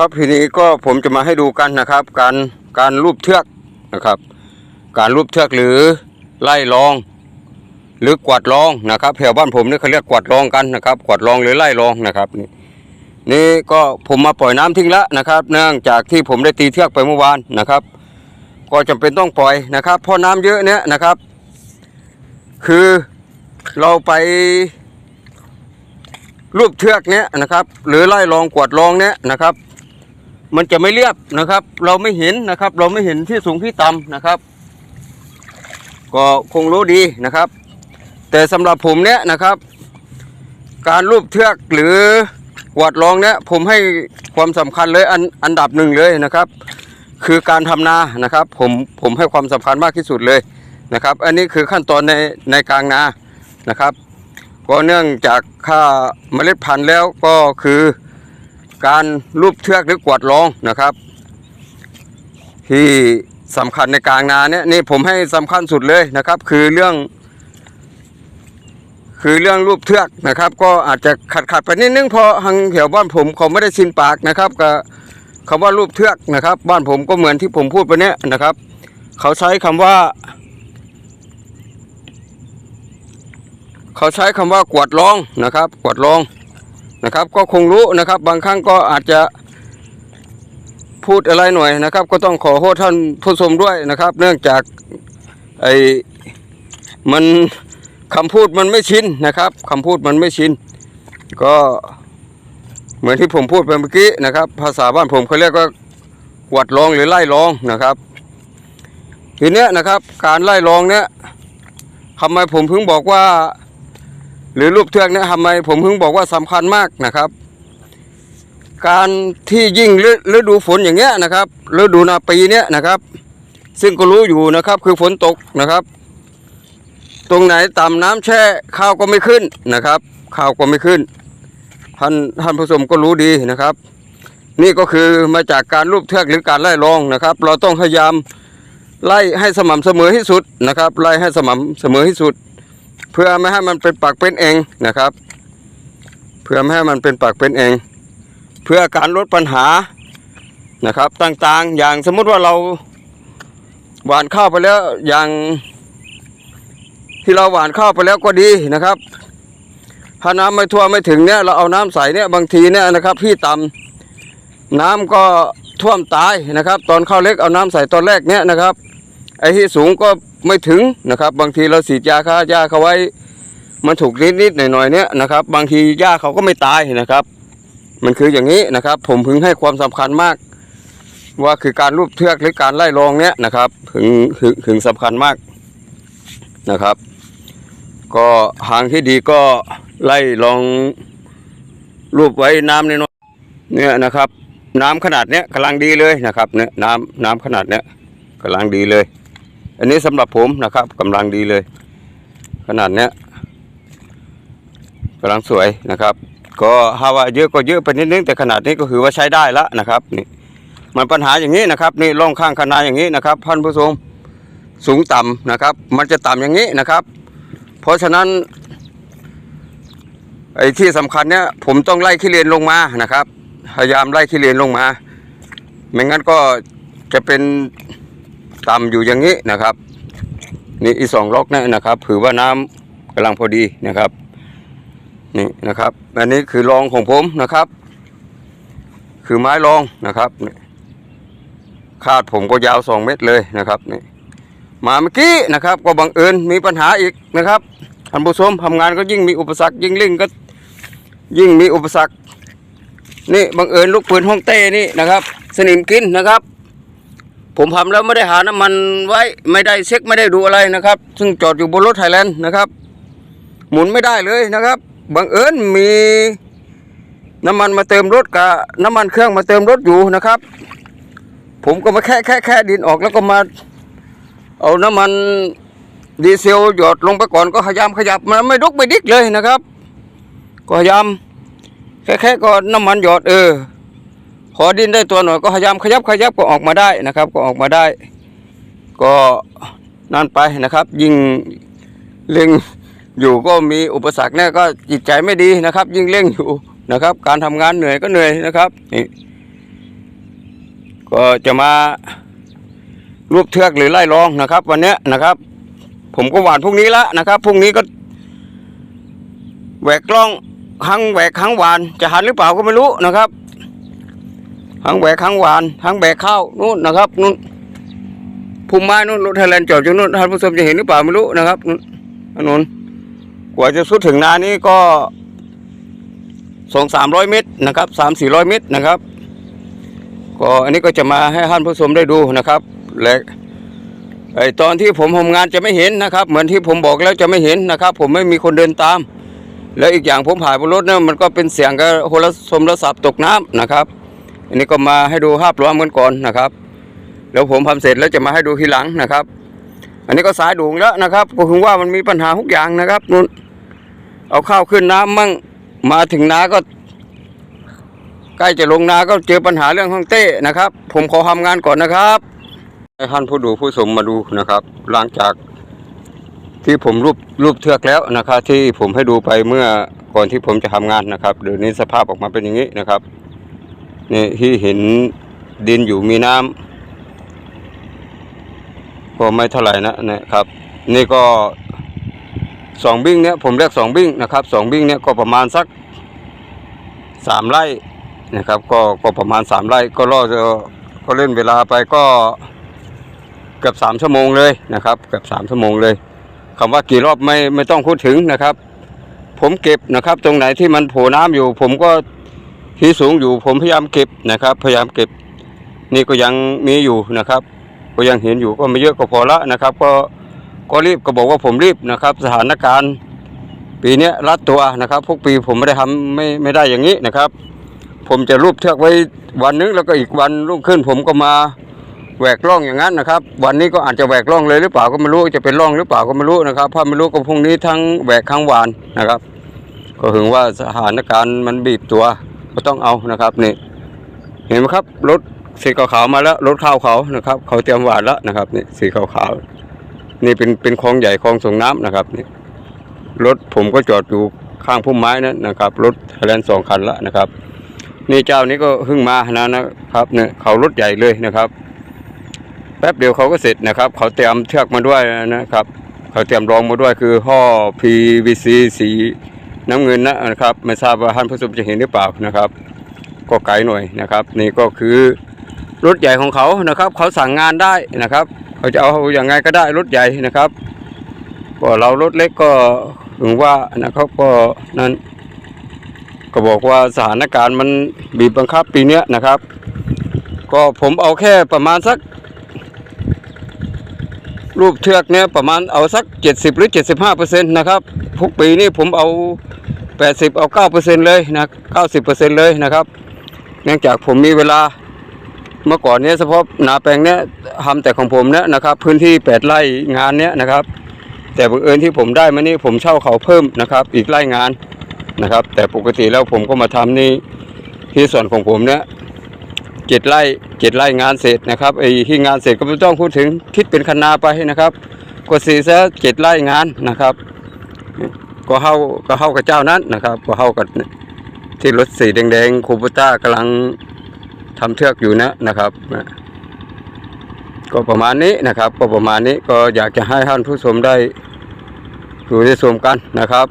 ครับทีนี้ก็ผมจะมาให้ดูกันนะครับ การการรูปเทือกนะครับ การรูปเทือกหรือไล่รอง หรือกวาดรองนะครับแถวบ้านผมนี่เขาเรียกกวาดรองกันนะครับกวาดรองหรือไล่รองนะครับนี่นี่ก็ผมมาปล่อยน้ำทิ้งแล้วนะครับ เนื่องจากที่ผมได้ตีเทือกไปเมื่อวานนะครับ ก็จำเป็นต้องปล่อยนะครับเพราะน้ำเยอะเนี้ยนะครับ คือเราไปรูปเทือกเนี้ยนะครับ หรือไล่รองกวาดรองเนี้ยนะครับ มันจะไม่เรียบนะครับ เราไม่เห็นนะครับ เราไม่เห็นที่สูงที่ต่ำนะครับ ก็คงรู้ดีนะครับ แต่สำหรับผมเนี้ยนะครับ การรูปเทือกหรือกวาดรองเนี้ยผมให้ความสำคัญเลยอันอันดับหนึ่งเลยนะครับ คือการทำนานะครับ ผมผมให้ความสำคัญมากที่สุดเลยนะครับ อันนี้คือขั้นตอนในในกลางนานะครับ ก็เนื่องจากค่าเมล็ดพันธุ์แล้วก็คือ การรูปเทือกหรือกวดรองนะครับ ที่สำคัญในกลางนาเนี่ยนี่ผมให้สำคัญสุดเลยนะครับ คือเรื่อง คือเรื่องรูปเทือกนะครับ ก็อาจจะขัดขัดไปนิดนึงเพราะทางแถวบ้านผมเขาไม่ได้ชินปากนะครับกับคำว่ารูปเทือกนะครับ บ้านผมก็เหมือนที่ผมพูดไปเนี้ยนะครับ เขาใช้คำว่าเขาใช้คำว่ากวดรองนะครับ กวดรอง นะครับ ก็คงรู้นะครับ บางครั้งก็อาจจะพูดอะไรหน่อยนะครับ ก็ต้องขอโทษท่านผู้ชมด้วยนะครับ เนื่องจากไอ้มันคำพูดมันไม่ชินนะครับคำพูดมันไม่ชินก็เหมือนที่ผมพูดไปเมื่อกี้นะครับ ภาษาบ้านผมเขาเรียกว่ากวาดรองหรือไล่รองนะครับ ทีเนี้ยนะครับ การไล่รองเนี้ยทำไมผมถึงบอกว่า หรือรูปเทือกเนี่ยทำไมผมเพิ่งบอกว่าสำคัญมากนะครับ การที่ยิ่งฤดูฝนอย่างเงี้ยนะครับฤดูนาปีเนี้ยนะครับ ซึ่งก็รู้อยู่นะครับคือฝนตกนะครับ ตรงไหนต่ำน้ำแช่ข้าวก็ไม่ขึ้นนะครับ ข้าวก็ไม่ขึ้น ท่านท่านผู้ชมก็รู้ดีนะครับ นี่ก็คือมาจากการรูปเทือกหรือการไล่รองนะครับ เราต้องพยายามไล่ให้สม่ำเสมอที่สุดนะครับ ไล่ให้สม่ำเสมอที่สุด พื่อไม่ให้มันเป็นปากเป็นเองนะครับ เพื่อไม่ให้มันเป็นปากเป็นเอง เพื่อการลดปัญหานะครับต่างๆ อย่างสมมุติว่าเราหว่านข้าวไปแล้วอย่างที่เราหว่านข้าวไปแล้วก็ดีนะครับถ้าน้ำไม่ทั่วไม่ถึงเนี่ยเราเอาน้ำใส่เนี่ยบางทีเนี่ยนะครับที่ต่ำน้ำก็ท่วมตายนะครับ ตอนข้าวเล็กเอาน้ำใส่ตอนแรกเนี่ยนะครับ ไอ้ที่สูงก็ไม่ถึงนะครับ บางทีเราฉีดยาฆ่าหญ้าเขาไว้ มันถูกนิดๆหน่อยๆเนี่ยนะครับ บางทีหญ้าเขาก็ไม่ตายนะครับ มันคืออย่างนี้นะครับ ผมพึงให้ความสำคัญมาก ว่าคือการรูปเทือกหรือการไล่รองเนี่ยนะครับถึงถึงถึงสำคัญมากนะครับ ก็ทางที่ดีก็ไล่ลองรูปไว้น้ำน้อยเนี่ยนะครับ น้ำขนาดเนี้ยกำลังดีเลยนะครับเนี่ยน้ำน้ำขนาดเนี้ยกำลังดีเลย อันนี้สำหรับผมนะครับกำลังดีเลย ขนาดเนี้ยกำลังสวยนะครับ ก็ฮาว่าเยอะก็เยอะไปนิดนึงแต่ขนาดนี้ก็คือว่าใช้ได้ละนะครับนี่มันปัญหาอย่างนี้นะครับนี่ร่องข้างคนาอย่างนี้นะครับท่านผู้ชมสูงต่ำนะครับ มันจะต่ำอย่างนี้นะครับ เพราะฉะนั้นไอ้ที่สำคัญเนี่ยผมต้องไล่ขี้เลนลงมานะครับ พยายามไล่ขี้เลนลงมา ไม่งั้นก็จะเป็น ต่ำอยู่อย่างนี้นะครับ นี่อีสองล็อกนี่นะครับถือว่าน้ำกำลังพอดีนะครับ นี่นะครับ อันนี้คือรองของผมนะครับ คือไม้รองนะครับคาดผมก็ยาวสองเมตรเลยนะครับนี่มาเมื่อกี้นะครับ ก็บังเอิญมีปัญหาอีกนะครับท่านผู้ชมทำงานก็ยิ่งมีอุปสรรคยิ่งเร่งก็ยิ่งมีอุปสรรคนี่บังเอิญลูกปืนห้องเต้นี่นะครับ สนิมกินนะครับ ผมทำแล้วไม่ได้หาน้ำมันไว้ไม่ได้เช็คไม่ได้ดูอะไรนะครับ ซึ่งจอดอยู่บนรถไทยแลนด์นะครับ หมุนไม่ได้เลยนะครับบังเอิญมีน้ำมันมาเติมรถกับน้ำมันเครื่องมาเติมรถอยู่นะครับ ผมก็มาแค่แค่แค่ดินออกแล้วก็มา เอาน้ำมันดีเซลหยดลงไปก่อนก็พยายามขยับมันไม่ดุกไม่ดิกเลยนะครับ ก็พยายามแค่แค่ก็น้ำมันหยดเออ พอดินได้ตัวหน่อยก็พยายามขยับขยับก็ออกมาได้นะครับ ก็ออกมาได้ ก็นั่นไปนะครับ ยิ่งเล็งอยู่ก็มีอุปสรรคเนี่ยก็จิตใจไม่ดีนะครับ ยิ่งเร่งอยู่นะครับ การทำงานเหนื่อยก็เหนื่อยนะครับนี่ก็จะมารูปเทือกหรือไล่รองนะครับ วันนี้นะครับ ผมก็หวานพรุ่งนี้ละนะครับพรุ่งนี้ก็แหวกกล้องทั้งแหวกทั้งหวานจะหันหรือเปล่าก็ไม่รู้นะครับ ทั้งแหวกทั้งหวานทั้งแบกข้าวนู่นนะครับนู่นพุ่มไม้นู่นรถไทยแลนด์จอดอยู่นู่นท่านผู้ชมจะเห็นหรือเปล่าไม่รู้นะครับนู่นถนนกว่าจะสุดถึงนานี้ก็สองสามร้อยเมตรนะครับสามสี่ร้อยเมตรนะครับก็อันนี้ก็จะมาให้ท่านผู้ชมได้ดูนะครับและไอตอนที่ผมทำงานจะไม่เห็นนะครับ เหมือนที่ผมบอกแล้วจะไม่เห็นนะครับ ผมไม่มีคนเดินตาม แล้วอีกอย่างผมผ่านบนรถเนี่ยมันก็เป็นเสียงกับโทรศัพท์โทรศัพท์ตกน้ำนะครับ อันนี้ก็มาให้ดูภาพรวมกันก่อนนะครับ แล้วผมทำเสร็จแล้วจะมาให้ดูทีหลังนะครับ อันนี้ก็สายดูงแล้วนะครับ ก็คือว่ามันมีปัญหาทุกอย่างนะครับนู่นเอาข้าวขึ้นน้ำมั่งมาถึงนาก็ ใกล้จะลงนาก็เจอปัญหาเรื่องห้องเต้นะครับ ผมขอทำงานก่อนนะครับให้ท่านผู้ดูผู้ชมมาดูนะครับ หลังจากที่ผมรูปรูปเทือกแล้วนะครับ ที่ผมให้ดูไปเมื่อก่อนที่ผมจะทำงานนะครับเดี๋ยวนี้สภาพออกมาเป็นอย่างนี้นะครับ นี่ที่เห็นดินอยู่มีน้ำก็ไม่เท่าไหร่นะนะครับ นี่ก็สองบิ้งเนี่ยผมเรียกสองบิ้งนะครับสองบิ้งเนี่ยก็ประมาณสักสามไร่นะครับ ก็ก็ประมาณสามไร่ก็รอจะก็เล่นเวลาไปก็เกือบสามชั่วโมงเลยนะครับเกือบสามชั่วโมงเลยคำว่ากี่รอบไม่ไม่ต้องพูดถึงนะครับ ผมเก็บนะครับ ตรงไหนที่มันโผล่น้ำอยู่ ผมก็ ที่สูงอยู่ผมพยายามเก็บนะครับ พยายามเก็บ นี่ก็ยังมีอยู่นะครับ ก็ยังเห็นอยู่ก็ไม่เยอะก็พอละนะครับ ก็ก็รีบก็บอกว่าผมรีบนะครับ สถานการณ์ปีเนี้รัดตัวนะครับพวกปีผมไม่ได้ทำไม่ไม่ได้อย่างนี้นะครับ ผมจะรูปเชือกไว้วันนึงแล้วก็อีกวันรุ่งขึ้น ผมก็มาแหวกร่องอย่างนั้นนะครับ วันนี้ก็อาจจะแหวกร่องเลยหรือเปล่าก็ไม่รู้จะเป็นร่องหรือเปล่าก็ไม่รู้นะครับถ้าไม่รู้ก็พรุ่งนี้ทั้งแหวกทั้งวานนะครับ ก็ถึงว่าสถานการณ์มันบีบตัว ก็ต้องเอานะครับนี่เห็นไหมครับรถสีขาวๆมาแล้วรถข้าวเขานะครับ เขาเตรียมหวานแล้วนะครับนี่สีขาวๆนี่เป็นเป็นคลองใหญ่คลองส่งน้ำนะครับนี่รถผมก็จอดอยู่ข้างพุ่มไม้นั่นนะครับ รถไทยแลนสองคันละนะครับ นี่เจ้านี้ก็เพิ่งมานะนะครับเนี่ยเขารถใหญ่เลยนะครับ แป๊บเดียวเขาก็เสร็จนะครับ เขาเตรียมเชือกมาด้วยนะครับ เขาเตรียมรองมาด้วยคือห่อ PVC สี น้ำเงินนะครับไม่ทราบว่าท่านผู้ชมจะเห็นหรือเปล่านะครับ ก็ไกลหน่อยนะครับ นี่ก็คือรถใหญ่ของเขานะครับ เขาสั่งงานได้นะครับเขาจะเอาอย่างไงก็ได้รถใหญ่นะครับก็เรารถเล็กก็ถึงว่านะครับก็นั้นก็บอกว่าสถานการณ์มันบีบบังคับปีเนี้ยนะครับ ก็ผมเอาแค่ประมาณสัก รูปเทือกเนี้ยประมาณเอาสัก 70 หรือ 75เปอร์เซ็นต์นะครับทุกปีนี่ผมเอา 80 เอา 9เปอร์เซ็นต์เลยนะ 90เปอร์เซ็นต์เลยนะครับ เนื่องจากผมมีเวลาเมื่อก่อนเนี้ยเฉพาะนาแปลงเนี้ยทำแต่ของผมเนี้ยนะครับ พื้นที่ 8 ไร่งานเนี้ยนะครับ แต่บังเอิญที่ผมได้มานี่ผมเช่าเขาเพิ่มนะครับ อีกไร่งานนะครับ แต่ปกติแล้วผมก็มาทำนี่ที่ส่วนของผมเนี่ย เจ็ดไร่เจ็ดไร่งานเสร็จนะครับไอ้ที่งานเสร็จก็ไม่ต้องพูดถึงคิดเป็นคณาไปนะครับ ก็สี่ซะเจ็ดไร่งานนะครับ ก็เข้าก็เข้ากับเจ้านั้นนะครับ ก็เข้ากับที่รถสีแดงๆคูปต้ากำลังทำเทือกอยู่นะนะครับ ก็ประมาณนี้นะครับ ก็ประมาณนี้ก็อยากจะให้ท่านผู้ชมได้ดูได้ชมกันนะครับ